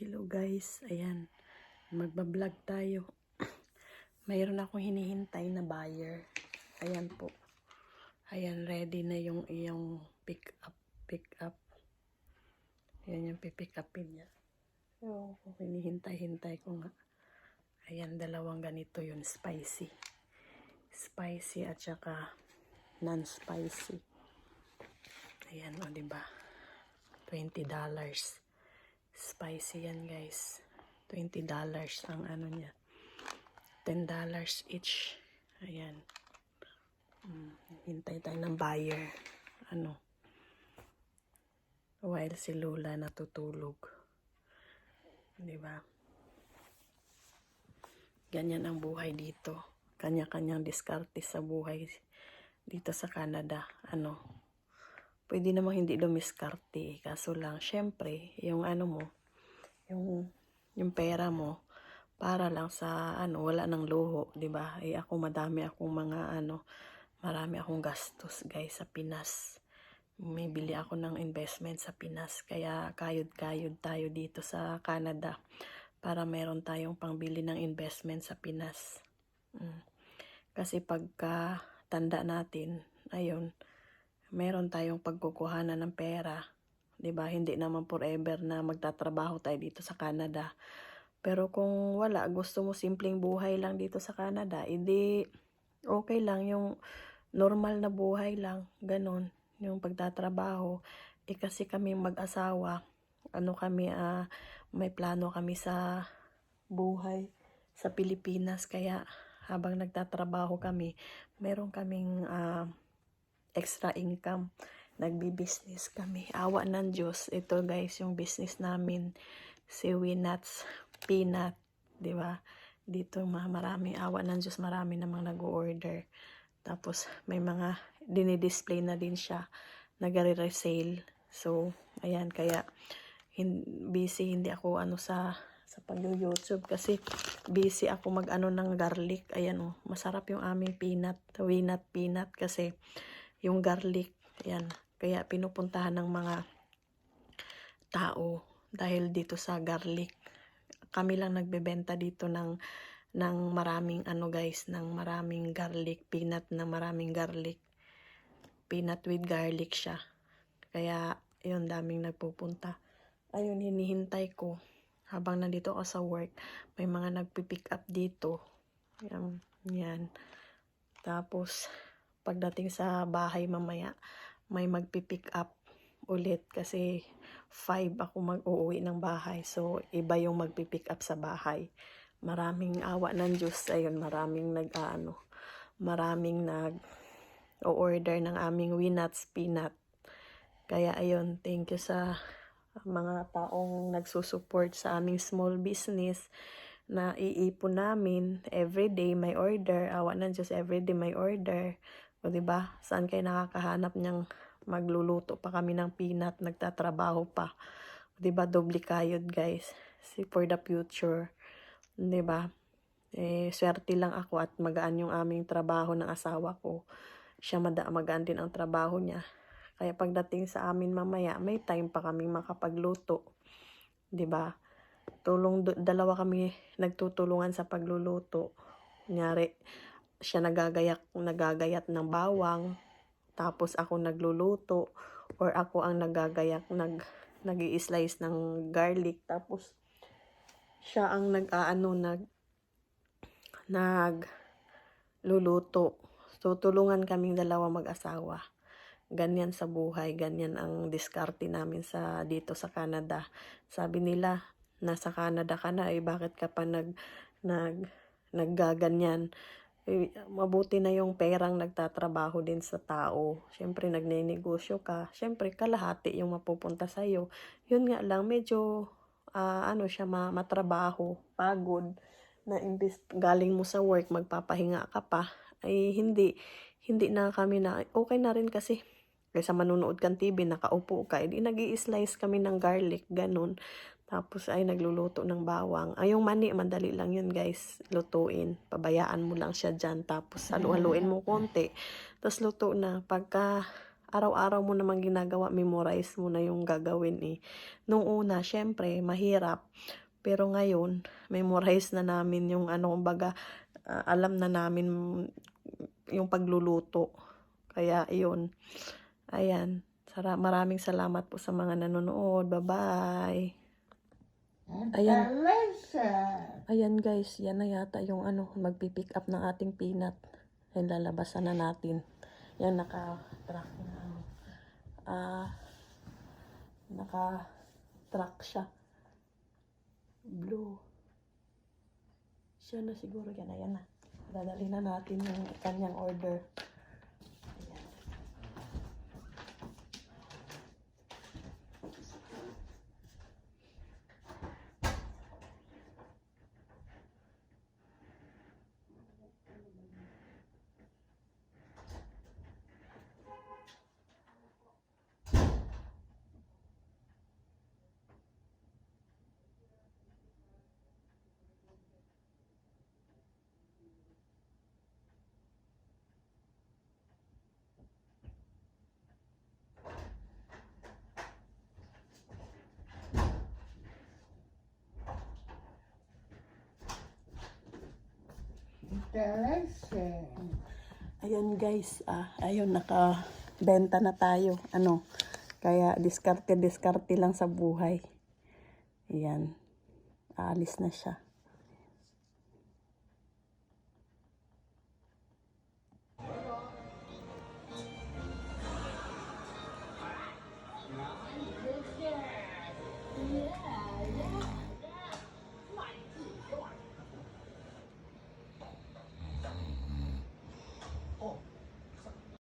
Hello guys, ayan. Magbablog tayo. Mayroon akong hinihintay na buyer. Ayan po. Ayan, ready na yung iyong pick up, pick up. Ayan yung pipick upin niya. So, hinihintay-hintay ko nga. Ayan, dalawang ganito yun, spicy. Spicy at saka non-spicy. Ayan, o, diba? $20. Spicy yan, guys. $20 ang ano niya. $10 each. Ayan. Mm, hintay tayo ng buyer. Ano? While si Lola natutulog. Di ba? Ganyan ang buhay dito. Kanya-kanyang diskarte sa buhay dito sa Canada. Ano? Pwede namang hindi dumiskarte. Kaso lang, syempre, yung ano mo, yung, yung pera mo, para lang sa, ano, wala ng luho, di ba? Eh, ako, madami akong mga, ano, marami akong gastos, guys, sa Pinas. May bili ako ng investment sa Pinas. Kaya, kayod-kayod tayo dito sa Canada para meron tayong pangbili ng investment sa Pinas. Mm. Kasi pagka tanda natin, ayun, meron tayong pagkukuhanan ng pera. 'di ba Hindi naman forever na magtatrabaho tayo dito sa Canada. Pero kung wala, gusto mo simpleng buhay lang dito sa Canada, edi okay lang yung normal na buhay lang, ganon, yung pagtatrabaho. Eh kasi kami mag-asawa, ano kami, ah, may plano kami sa buhay sa Pilipinas, kaya habang nagtatrabaho kami, meron kaming ah, extra income. Nagbi-business kami. Awa ng Diyos. Ito guys, yung business namin. Si Winuts Peanut. di ba Dito ma marami. Awa ng Diyos, marami namang nag-order. Tapos, may mga dinidisplay na din siya. Nagare-resale. So, ayan. Kaya, hin- busy. Hindi ako ano sa sa pag-YouTube kasi busy ako mag-ano ng garlic. Ayan oh, masarap yung aming peanut, winut peanut kasi yung garlic, yan. Kaya pinupuntahan ng mga tao dahil dito sa garlic. Kami lang nagbebenta dito ng ng maraming ano guys, ng maraming garlic, peanut na maraming garlic. Peanut with garlic siya. Kaya yun daming nagpupunta. Ayun hinihintay ko habang nandito ako sa work, may mga nagpi-pick up dito. Yan, yan. Tapos, pagdating sa bahay mamaya, may magpi-pick up ulit kasi 5 ako mag-uuwi ng bahay. So, iba yung magpi-pick up sa bahay. Maraming awa ng Diyos. Ayun, maraming nag-ano, maraming nag order ng aming Winuts Peanut. Kaya ayun, thank you sa mga taong nagsusupport sa aming small business na iipon namin everyday may order awa ng Diyos everyday may order o ba? Saan kayo nakakahanap niyang magluluto pa? Kami ng peanut nagtatrabaho pa. O ba? Doble kayod guys. Si for the future. Di ba? Eh swerte lang ako at magaan yung aming trabaho ng asawa ko. Siya mada magaan din ang trabaho niya. Kaya pagdating sa amin mamaya, may time pa kami makapagluto. 'Di ba? Tulong dalawa kami nagtutulungan sa pagluluto. Kunyari, siya nagagayak nagagayat ng bawang, tapos ako nagluluto or ako ang nagagayak nag nag-i-slice ng garlic tapos siya ang nag-aano nag nag luluto. So tulungan kaming dalawa mag-asawa ganyan sa buhay, ganyan ang diskarte namin sa dito sa Canada. Sabi nila, nasa Canada ka na, eh bakit ka pa nag, nag, naggaganyan? Mabuti na yung perang nagtatrabaho din sa tao. Siyempre, nagnenegosyo ka. Siyempre, kalahati yung mapupunta sa'yo. Yun nga lang, medyo, ah, ano siya, ma matrabaho, pagod, na imbis galing mo sa work, magpapahinga ka pa, ay hindi, hindi na kami na, okay na rin kasi Kaysa manunood kang TV, nakaupo ka, edi nag slice kami ng garlic, ganun. Tapos ay nagluluto ng bawang. Ay, yung mani, madali lang yun guys, lutuin. Pabayaan mo lang siya dyan. Tapos halu-haluin mo konti. Tapos luto na. Pagka araw-araw mo naman ginagawa, memorize mo na yung gagawin eh. Nung una, syempre, mahirap. Pero ngayon, memorize na namin yung ano, kumbaga, ah, alam na namin yung pagluluto. Kaya, yun. Ayan. Sara maraming salamat po sa mga nanonood. Bye-bye. Ayan. Ayan guys, yan na yata yung ano, magpipick up ng ating peanut. Ayan, lalabasan na natin. Yan, naka-track na ano. Ah, naka-track siya. Blue. Siya na siguro yan. Ayan na. Dadali na natin yung kanyang order. Ayan guys, ah, ayun, nakabenta na tayo. Ano, kaya diskarte-diskarte lang sa buhay. Ayan, aalis na siya.